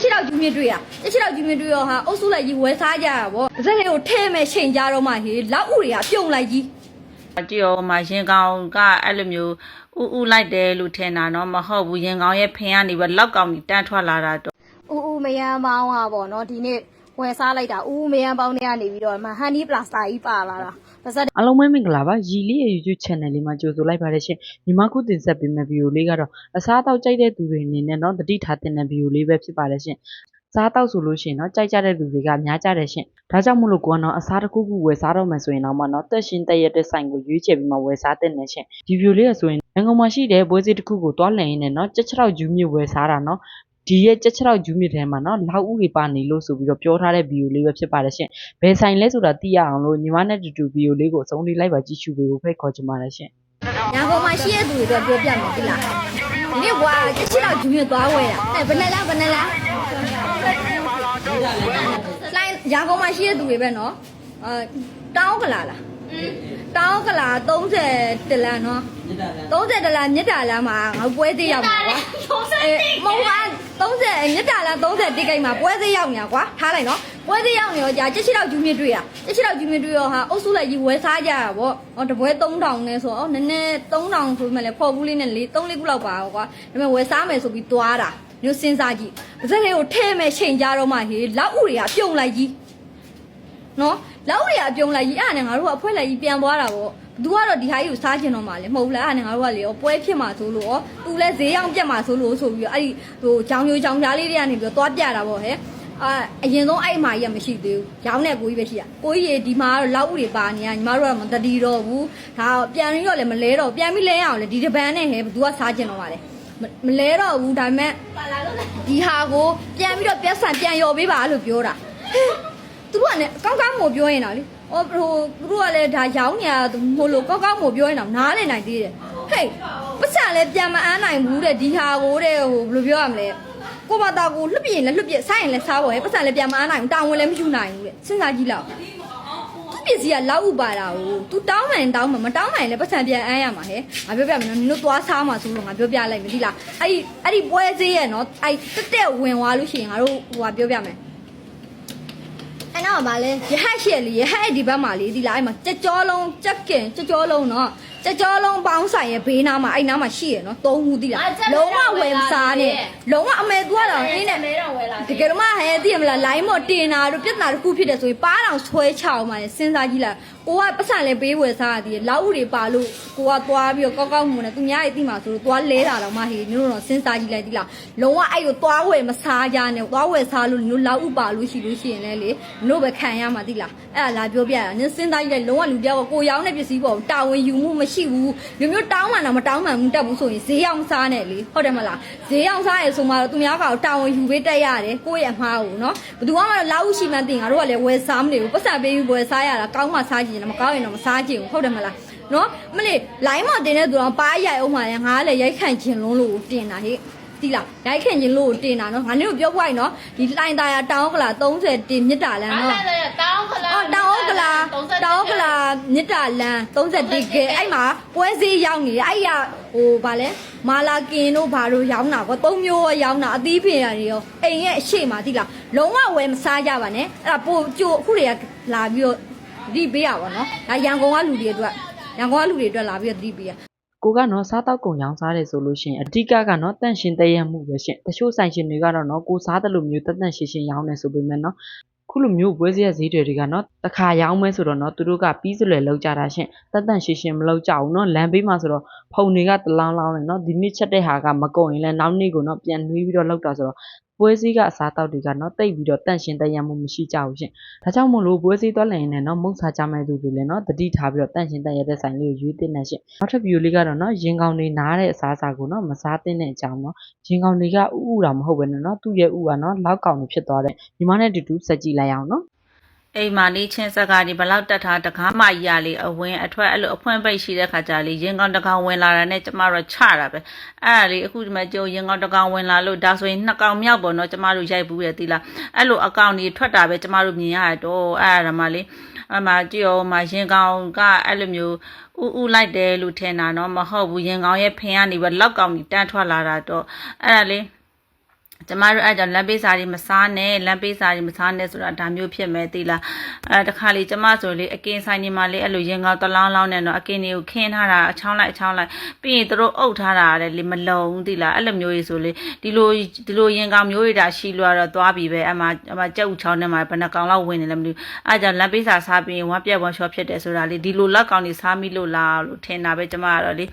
တက်ရှိတော့ဂျူးမြင့်တွေ့ရတက်ရှိတော့ဂျူးမြင့်တွေ့ရောဟာအုပ်စုလိုက်ကြီးဝယ်စားကြရဗောဇက်လေးကိုထဲမဲ့ချိန်ကြတော့မှဟေလောက်ဥတွေကပြုံလိုက်ကြီးကြည့်ရောမှာရင်ကောင်ကအဲ့လိုမျိုးဥဥလိုက်တယ်လို့ထင်တာနော်မဟုတ်ဘူးရင်ကောင်ရဲ့ဖင်ကနေပဲလောက်ကောင်ကြီးတန်းထွက်လာတာတော့ဦးဦးမယန်းပေါင်းอ่ะဗောနော်ဒီနေ့ ဝယ်စားလိုက်တာဦးဦးမယန်းပေါင်းတွေကနေပြီးတော့မှဟန်နီပလတ်စတာကြီးပါလာတာပါစက် အားလုံးပဲမင်္ဂလာပါရီလေးရဲ့ YouTube channel လေးမှာကြိုဆိုလိုက်ပါတယ်ရှင်ညီမခုတင်ဆက်ပေးမယ့် video လေးကတော့အစားအသောက်ကြိုက်တဲ့သူတွေအနေနဲ့เนาะတတိထားတင်တဲ့ video လေးပဲဖြစ်ပါတယ်ရှင်စားတောက်ဆိုလို့ရှိရင်เนาะကြိုက်ကြတဲ့လူတွေကများကြတယ်ရှင်ဒါကြောင့်မို့လို့ကိုကတော့အစားတစ်ခုခုဝယ်စားတော့မယ်ဆိုရင်တော့မှเนาะတက်ရှင်တက်ရတဲ့ဆိုင်ကိုရွေးချယ်ပြီးမှဝယ်စားတဲ့နေရှင်ဒီ video လေးကဆိုရင်ရန်ကုန်မှာရှိတဲ့ဘွဲစီတစ်ခုကိုတွားလည်ရင်းနဲ့เนาะကြက်ချောက်ဂျူးမြစ်ဝယ်စားတာเนาะ ဒီရဲ့ကြက်ခြေထောက်ဂျူးမြစ်ထဲမှာနော်လောက်ဦးတွေပါနေလို့ဆိုပြီးတော့ပြောထားတဲ့ဗီဒီယိုလေးပဲဖြစ်ပါတယ်ရှင်ဘယ်ဆိုင်လဲဆိုတာသိရအောင်လို့ညီမနဲ့တူတူဗီဒီယိုလေးကိုအဆုံးလေးလိုက်ပါကြည့်ရှုပေးဖို့ဖိတ်ခေါ်ချင်ပါတယ်ရှင်ညာကောင်မှာရှိရသူတွေတော့ပြောပြမယ်ဒီလားဒီနေ့ကွာကြက်ခြေထောက်ဂျူးမြစ်သွားဝဲတာအဲဘယ်နဲ့လားဘယ်နဲ့လားလိုင်းညာကောင်မှာရှိရသူတွေပဲနော်အဲတောင်းကလာလားတောင်းကလာ30တလန်နော်30တလန်မြစ်တာလန်မှာငါပွဲသေးရောက်မှာကွာအဲမုံက 30မြစ်တာလမ်း30တိကိတ်မှာပွဲသေးရောက်ညာကွာထားလိုက်နော်ပွဲသေးရောက်နေတော့ကြာတက်ရှိတော့ဂျူးမြင့်တွေ့ရတက်ရှိတော့ဂျူးမြင့်တွေ့ရောဟာအုပ်စုလိုက်ကြီးဝယ်စားကြရဗောဟောတပွဲ3000နဲ့ဆိုတော့နည်းနည်း3000ဆိုမှလည်းဖော်ဘူးလေးနဲ့၄3လေးခုလောက်ပါကွာဒါပေမဲ့ဝယ်စားမယ်ဆိုပြီးသွားတာမျိုးစဉ်းစားကြည့်ပါစက်လေးကိုထဲမဲ့ချိန်ကြတော့မှဟေးလောက်ဥတွေကပြုံလိုက်ကြီးနော်လောက်ဥတွေကပြုံလိုက်ကြီးအဲ့ဒါနဲ့ငါတို့ကအဖွဲလိုက်ကြီးပြန်သွားတာဗောသူကတော့ဒီဟာကြီးကိုစားကျင်တော့မှလည်းမဟုတ်ဘူးလားအဲ့ဒါနဲ့ငါတို့ကလေပွဲဖြစ်မှာဆိုလို့ရောသူလည်းဈေးရောက်ပြတ်မှာဆိုလို့ဆိုပြီးတော့အဲ့ဒီဟိုကြောင်ညိုကြောင်ကြားလေးတွေကနေပြီးတော့သွားပြတာဗောဟဲ့အာအရင်ဆုံးအဲ့အမာကြီးကမရှိသေးဘူး။ရောင်းတဲ့ကိုကြီးပဲရှိရ။ကိုကြီးရေဒီမှာကတော့လောက်ဥတွေပါနေရညီမတို့ကမတတိတော့ဘူး။ဒါပြန်ပြီးတော့လည်းမလဲတော့ပြန်ပြီးလဲရအောင်လေဒီတပန်းနဲ့ဟဲ့ဘသူကစားကျင်တော့ပါလေ။မလဲတော့ဘူးဒါပေမဲ့ဒီဟာကိုပြန်ပြီးတော့ပြက်ဆန်ပြန်ရော်ပေးပါလို့ပြောတာ။ဟဲ့သူတို့ကလည်းကောင်းကောင်းမို့ပြောရင်တော့လေ။ အော်ဟိုသူတို့ကလည်းဒါရောင်းနေရမို့လို့ကောင်းကောင်းမို့ပြောရင်တော့နားလည်နိုင်သေးတယ်။ဟေးပတ်စံလည်းပြန်မအမ်းနိုင်ဘူးတဲ့ဒီဟာကိုတဲ့ဟိုဘယ်လိုပြောရမလဲ။ကိုမသားကိုလွတ်ပြရင်လည်းလွတ်ပြဆိုင်ရင်လည်းစားပေါ်ရဲ့ပတ်စံလည်းပြန်မအားနိုင်ဘူးတာဝန်လည်းမယူနိုင်ဘူးတဲ့စဉ်းစားကြည့်လောက်သူပစ္စည်းကလောက်ဥပါတာကို तू တောင်းမှန်တောင်းမှန်မတောင်းမှန်လည်းပတ်စံပြန်အမ်းရမှာဟဲ့ငါပြောပြမယ်နော်နင်တို့သွားစားမှာဆိုလို့ငါပြောပြလိုက်မယ်ဒီလားအဲ့ဒီအဲ့ဒီပွဲစည်းရဲ့နော်အဲ့တက်တက်ဝင်သွားလို့ရှိရင်ငါတို့ဟိုကပြောပြမယ် အဲ့တော့ဗာလဲရဟတ်ရှက်လေးရဟတ်ဒီဘက်မှာလေးဒီလားအဲ့မှာကြက်ကြောလုံးကြက်ကင်ကြက်ကြောလုံးနော်ကြ က်ကြောလုံးပေါင်းဆိုင်ရဲ့ဘေးနားမှာအဲ့နားမှာရှိရနော်သုံးခုဒီလားလုံးဝဝယ်မစားနဲ့လုံးဝအမေသူကတော့အင်းနဲ့မဲတော့ဝယ်လာတကယ်တော့မှဟဲ့သိရမလားလိုင်းမော်တင်တာတို့ပြဿနာတစ်ခုဖြစ်တယ်ဆိုရင်ပါးတောင်ဆွဲချအောင်ပါလေစဉ်းစားကြည့်လိုက်ကိုကပတ်စံလည်းပေးဝယ်စားရသေးတယ်လောက်ဥတွေပါလို့ကိုကသွားပြီးတော့ကောက်ကောက်မှုနဲ့သူများရဲ့သိမှာဆိုတော့သွားလဲတာတော့မှဟေးနင်တို့တော့စဉ်းစားကြည့်လိုက်သီလားလုံးဝအဲ့ကိုသွားဝယ်မစားကြနဲ့သွားဝယ်စားလို့နင်တို့လောက်ဥပါလို့ရှိလို့ရှိရင်လည်းလေနင်တို့ပဲခံရမှာသီလားအဲ့ဒါလာပြောပြရတာနင်စဉ်းစားကြည့်လိုက်လုံးဝလူတယောက်ကကိုရောင်းတဲ့ပစ္စည်းပေါ်တာဝန်ယူမှုမရှိဘူးမျိုးမျိုးတောင်းမှန်တော့မတောင်းမှန်ဘူးတက်ဘူးဆိုရင်ဈေးအောင်စားနဲ့လေဟုတ်တယ်မလားဈေးအောင်စားရဆိုမှတော့သူများကတော့တာဝန်ယူပေးတက်ရတယ်ကိုယ့်ရဲ့အမှားကိုနော်ဘယ်သူမှမလောက်ရှိမှန်းသိငါတို့ကလည်းဝယ်စားမနေဘူးပတ်စံပေးပြီးဝယ်စားရတာကောင်းမှစားကြည့်တယ်မကောင်းရင်တော့မစားကြည့်ဘူးဟုတ်တယ်မလားနော်မလေးလိုင်းမတင်တဲ့သူတော့ပါရိုက်အောင်မှလည်းငါကလည်းရိုက်ခန့်ခြင်းလုံးလို့တင်တာဟဲ့ တိလားရိုက်ခင်ချင်းလို့တင်တာနော်ငါတို့ပြောပွားရင်နော်ဒီလိုင်းသားရတောင်းကလာ30တင်မြစ်တာလမ်းနော်တောင်းခလာအော်တောင်ဥက္ကလာတောင်ဥက္ကလာမြစ်တာလန်31ကဲအဲ့မှာပွဲစည်းရောက်နေတယ်အဲ့ရဟိုဗာလဲမာလာကင်တို့ဘာတို့ရောင်းတာကွာသုံးမျိုးရောင်းတာအသီးဖင်ရတယ်ရောအိမ်ရဲ့အရှိမသိလားလုံးဝဝယ်မစားကြပါနဲ့အဲ့ဒါပို့ကြိုအခုတွေကလာပြီးတော့ဒီပေးရပါတော့ဒါရန်ကုန်ကလူတွေအတွက်ရန်ကုန်ကလူတွေအတွက်လာပြီးတော့ဒီပေးရ ကိုကနော်စားတောက်ကုန်ရောင်းစားတယ်ဆိုလို့ရှိရင်အဓိကကနော်တန့်ရှင်တည့်ရမှုပဲရှင်တချို့ဆိုင်ရှင်တွေကတော့နော်ကိုစားတယ်လို့မျိုးတက်တန့်ရှင်ရှင်ရောင်းနေဆိုပေမဲ့နော်ခုလိုမျိုးပွဲစည်းရဈေးတွေတွေကနော်တစ်ခါရောင်းမဲဆိုတော့နော်သူတို့ကပြီးစလွယ်လောက်ကြတာရှင်တက်တန့်ရှင်ရှင်မလောက်ကြဘူးနော်လမ်းဘေးမှာဆိုတော့ဖုန်တွေကတလောင်းလောင်းနေနော်ဒီနေ့ချက်တဲ့ဟာကမကုန်ရင်လည်းနောက်နေ့ကိုနော်ပြန်နှွေးပြီးတော့လောက်တာဆိုတော့ ပွဲစည်းကအစားတောက်တွေကနော်တိတ်ပြီးတော့တန့်ရှင်တည့်ရမှုမရှိကြဘူးရှင်ဒါကြောင့်မို့လို့ပွဲစည်းသွားလည်ရင်လည်းနော်မုတ်စားကြမဲ့သူတွေလည်းနော်တတိထားပြီးတော့တန့်ရှင်တည့်ရတဲ့ဆိုင်လေးကိုရွေးတင်နေရှင်နောက်ထပ်ဗီဒီယိုလေးကတော့နော်ရင်ကောင်တွေနားတဲ့အစားအစာကိုနော်မစားသင့်တဲ့အကြောင်းနော်ရင်ကောင်တွေကဥဥတာမဟုတ်ဘဲနဲ့နော်သူ့ရဲ့ဥကနော်လောက်ကောင်တွေဖြစ်သွားတဲ့ညီမနဲ့တူတူစက်ကြည့်လိုက်အောင်နော် အိမ်မာလေးချင်းစက်ကဒီဘလောက်တက်ထားတကားမကြီးရလေးအဝင်အထွက်အဲ့လိုအဖွင့်ပိတ်ရှိတဲ့ခါကြလေးရင်ကောင်တကောင်ဝင်လာတာနဲ့ကျမတို့ချတာပဲအဲ့ဒါလေးအခုဒီမှာကြိုရင်ကောင်တကောင်ဝင်လာလို့ဒါဆိုရင်နှစ်ကောင်မြောက်ပေါ့နော်ကျမတို့ရိုက်ဘူးရသီလားအဲ့လိုအကောင်ကြီးထွက်တာပဲကျမတို့မြင်ရတော့အဲ့ဒါမှလေးအမကြည့်ရောမရင်ကောင်ကအဲ့လိုမျိုးဥဥလိုက်တယ်လို့ထင်တာနော်မဟုတ်ဘူးရင်ကောင်ရဲ့ဖင်ကနေပဲလောက်ကောင်ကြီးတန်းထွက်လာတာတော့အဲ့ဒါလေး ကျမတို့အဲ့ကြောင့်လမ်းပေးစာတွေမစားနဲ့လမ်းပေးစာတွေမစားနဲ့ဆိုတာဒါမျိုးဖြစ်မယ်သိလားအဲတခါလေကျမဆိုလေအကင်းဆိုင်နေမှာလေအဲ့လိုရင်ကောင်းတလောင်းလောင်းနဲ့တော့အကင်းတွေကိုခင်းထားတာအချောင်းလိုက်အချောင်းလိုက်ပြီးရင်တို့အုပ်ထားတာလေလေမလုံသိလားအဲ့လိုမျိုးကြီးဆိုလေဒီလိုဒီလိုရင်ကောင်းမျိုးတွေဒါရှိလို့ကတော့သွားပြီပဲအမအမကြက်ဥချောင်းထဲမှာဘယ်နှကောင်လောက်ဝင်နေလဲမသိဘူးအဲ့ကြောင့်လမ်းပေးစာစားပြီးရင်ဝမ်းပြက်ဝမ်းလျှောဖြစ်တယ်ဆိုတာလေဒီလိုလက်ကောင်တွေစားမိလို့လားလို့ထင်တာပဲကျမကတော့လေ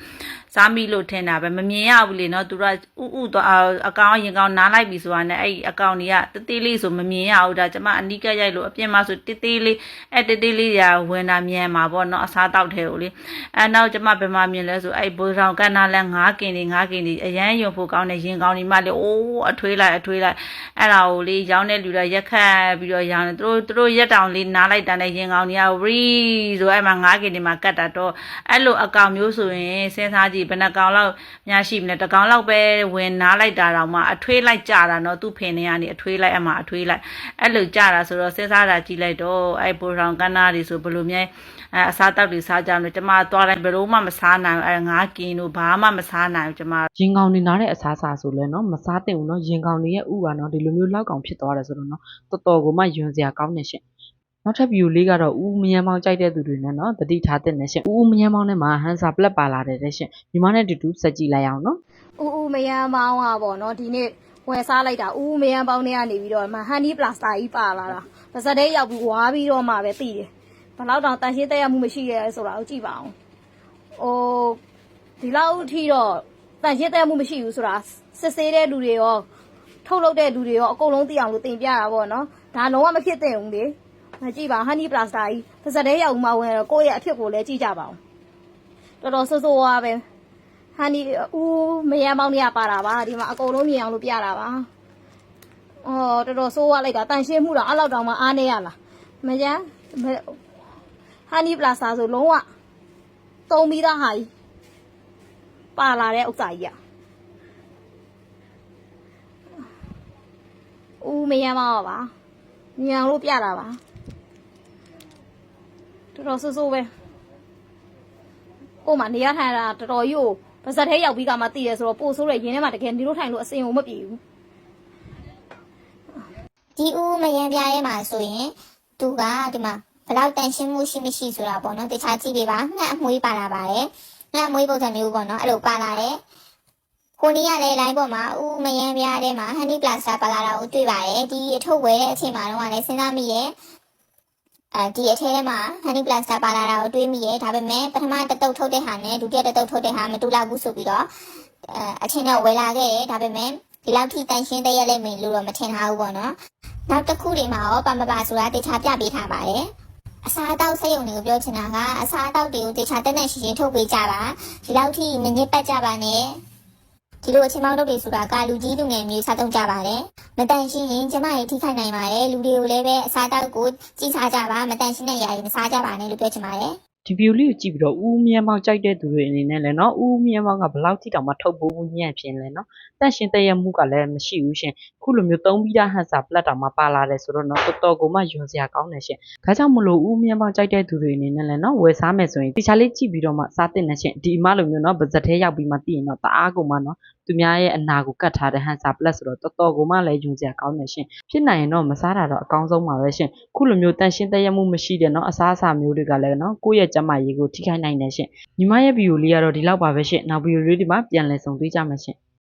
စားမိလို့ထင်တာပဲမမြင်ရဘူးလေနော်သူတို့ကဥဥတော့အကောင်ရင်ကောင်နားလိုက်ပြီဆိုတာနဲ့အဲ့အကောင်တွေကတသေးလေးဆိုမမြင်ရဘူးဒါကျမအနီးကပ်ရိုက်လို့အပြင်မှာဆိုတသေးလေးအဲ့တသေးလေးရာဝင်တာမြန်မှာပေါ့နော်အစားတောက်ထဲကိုလေအဲ့နောက်ကျမဘယ်မှာမြင်လဲဆိုအဲ့ဘိုးဆောင်ကန်းနာလဲငါးကင်တွေငါးကင်တွေအရန်ယုံဖို့ကောင်းတဲ့ရင်ကောင်တွေမှလေအိုးအထွေးလိုက်အထွေးလိုက်အဲ့ဒါကိုလေရောင်းတဲ့လူတွေရက်ခတ်ပြီးတော့ရောင်းတယ်သူတို့သူတို့ရက်တောင်လေးနားလိုက်တာနဲ့ရင်ကောင်တွေကရီဆိုအဲ့မှာငါးကင်တွေမှာကတ်တာတော့အဲ့လိုအကောင်မျိုးဆိုရင်စဉ်းစားကြည့်ဘယ်နှကောင်လောက်များရှိမလဲတစ်ကောင်လောက်ပဲဝင်နားလိုက်တာတော့မှအထွေးလိုက်ကြတာနော်သူ့ဖင်နေကနေအထွေးလိုက်အမှအထွေးလိုက်အဲ့လိုကြတာဆိုတော့စဉ်းစားတာကြည့်လိုက်တော့အဲ့ဘိုးဆောင်ကန်းနာတွေဆိုဘယ်လိုများအဲအစားတောက်တွေစားကြမလဲကျမသွားတိုင်းဘယ်လို့မှမစားနိုင်ဘူးအဲငါးကင်တို့ဘာမှမစားနိုင်ဘူးကျမရင်ကောင်နေနာတဲ့အစားအစာဆိုလဲနော်မစားသင့်ဘူးနော်ရင်ကောင်တွေရဲ့ဥကနော်ဒီလိုမျိုးလောက်ကောင်ဖြစ်သွားတယ်ဆိုတော့နော်တော်တော်ကိုမှယွန်စရာကောင်းနေရှင်နောက်ထပ်ဗီဒီယိုလေးကတော့ဦးမယမ်းမောင်ကြိုက်တဲ့သူတွေနဲ့နော်တတိထားတဲ့နဲ့ရှင်ဦးမယမ်းမောင်နဲ့မှာဟန်စာပလက်ပါလာတယ်တဲ့ရှင်ညီမနဲ့တူတူစက်ကြည့်လိုက်အောင်နော်ဦးဦးမယမ်းပေါင်းอ่ะပေါ့နော်ဒီနေ့ ဝယ်စားလိုက်တာဦးဦးမယမ်းပေါင်းတွေကနေပြီးတော့မှဟန်နီပလာစတာကြီးပါလာတာပါစတဲ့ရောက်ပြီးဝါပြီးတော့မှပဲသိတယ်ဘယ်တော့တောင်တန်ရှင်းတက်ရမှုမရှိရဲဆိုတာကိုကြည့်ပါအောင်ဟိုဒီလောက်အထိတော့တန်ရှင်းတက်ရမှုမရှိဘူးဆိုတာစစ်ဆေးတဲ့လူတွေရောထုတ်လုပ်တဲ့လူတွေရောအကုန်လုံးသိအောင်လို့တင်ပြတာပေါ့နော်ဒါလုံးဝမဖြစ်သင့်ဘူးလေမကြည့်ပါဟန်နီပလာစတာကြီးပါစတဲ့ရောက်မှဝင်တော့ကိုယ့်ရဲ့အဖြစ်ကိုလည်းကြည့်ကြပါအောင်တော်တော်ဆိုးဆိုးဝါးပဲ ဟန်ဒီဦးမယမ်းမောင်းနေရပါတာပါဒီမှာအကုန်လုံးမြင်အောင်လို့ပြတာပါအော်တော်တော်ဆိုးရလိုက်တာတန်ရှင်းမှုတော့အဲ့လောက်တောင်မှအားနေရလားမယမ်းဟန်ဒီပလာစာဆိုလုံးဝသုံးပြီးသားဟာကြီးပါလာတဲ့ဥစ္စာကြီးอ่ะဦးမယမ်းမောင်းပါမြင်အောင်လို့ပြတာပါတော်တော်ဆိုးဆိုးပဲကို့မှာနေရထိုင်တာတော်တော်ကြီးကို ပါဇက်ထဲရောက်ပြီးကမှတည်ရဆိုတော့ပို့ဆိုးတဲ့ရင်းထဲမှာတကယ်နေလို့ထိုင်လို့အစင်ကိုမပြေဘူးဒီဦးမယံပြရဲမှာဆိုရင်သူကဒီမှာဘယ်လောက်တန်ရှင်းမှုရှိမရှိဆိုတာပေါ့နော်တခြားကြည့်ပေးပါငှက်အမွေးပါလာပါတယ်ငှက်အမွေးပုံစံမျိုးပေါ့နော်အဲ့လိုပါလာတယ်ကိုနီးရလည်း line ပေါ်မှာဦးမယံပြရဲထဲမှာ honey plaster ပါလာတာကိုတွေ့ပါတယ်ဒီအထုပ်ဝယ်တဲ့အချိန်မှာတော့လည်းစဉ်းစားမိရဲ့ အဲဒီအထဲထဲမှာ honey plaster ပါလာတာကိုတွေးမိရဲ့ဒါပေမဲ့ပထမတစ်တုပ်ထုတ်တဲ့ဟာနဲ့ဒုတိယတစ်တုပ်ထုတ်တဲ့ဟာမတူလောက်ဘူးဆိုပြီးတော့အဲအချင်းတော့ဝယ်လာခဲ့တယ်ဒါပေမဲ့ဒီလောက်ထိတန်ရှင်းတဲ့ရလိမ့်မယ်လို့တော့မထင်ထားဘူးပေါ့နော်နောက်တစ်ခုတွေမှာရောပါမပါဆိုတာတေချာပြပေးထားပါတယ်အစားအသောက်စက်ရုံတွေကိုပြောချင်တာကအစားအသောက်တွေကိုတေချာတက်တက်ရှင်းရှင်းထုတ်ပေးကြပါဒီလောက်ထိမညစ်ပတ်ကြပါနဲ့ ဒီလိုအချင်းမောင်းတို့တွေဆိုတာကလူကြီးလူငယ်မျိုးစားသုံးကြပါတယ်မတန်ရှင်းရင်ကျမရဲ့ထိခိုက်နိုင်ပါတယ်လူတွေကိုလည်းပဲအစားအသောက်ကိုကြီးစားကြပါမတန်ရှင်းတဲ့ຢာတွေမစားကြပါနဲ့လို့ပြောချင်ပါတယ် ဒီဗီဒီယိုလေးကိုကြည့်ပြီးတော့ဦးမြတ်မောင်ကြိုက်တဲ့သူတွေအနေနဲ့လည်းနော်ဦးမြတ်မောင်ကဘယ်လောက်ထိတောင်မှထုတ်ဖို့ညံ့ဖြစ်လဲနော်တန့်ရှင်တည့်ရမှုကလည်းမရှိဘူးရှင်ခုလိုမျိုးသုံးပြီးသားဟန်စာပလက်တောင်မှပါလာတယ်ဆိုတော့နော်တော်တော်ကိုမှယွန်စရာကောင်းတယ်ရှင်ဒါကြောင့်မလို့ဦးမြတ်မောင်ကြိုက်တဲ့သူတွေအနေနဲ့လည်းနော်ဝယ်စားမယ်ဆိုရင်တခြားလေးကြည့်ပြီးတော့မှစားတင်နေရှင်ဒီအမလိုမျိုးနော်ဗဇက်သေးရောက်ပြီးမှသိရင်တော့တအားကိုမှနော် သူများရဲ့အနာကိုကတ်ထားတဲ့ဟန်စာပလက်ဆိုတော့တော်တော်ကိုမှလည်းယွန်စရာကောင်းတယ်ရှင်ဖြစ်နိုင်ရင်တော့မစားတာတော့အကောင်းဆုံးပါပဲရှင်ခုလိုမျိုးတန့်ရှင်းတည့်ရမှုမရှိတဲ့နော်အစားအစာမျိုးတွေကလည်းနော်ကိုယ့်ရဲ့ကျန်းမာရေးကိုထိခိုက်နိုင်တယ်ရှင်ညီမရဲ့ဗီဒီယိုလေးကတော့ဒီလောက်ပါပဲရှင်နောက်ဗီဒီယိုလေးဒီမှာပြန်လည်ဆုံတွေ့ကြမယ်ရှင်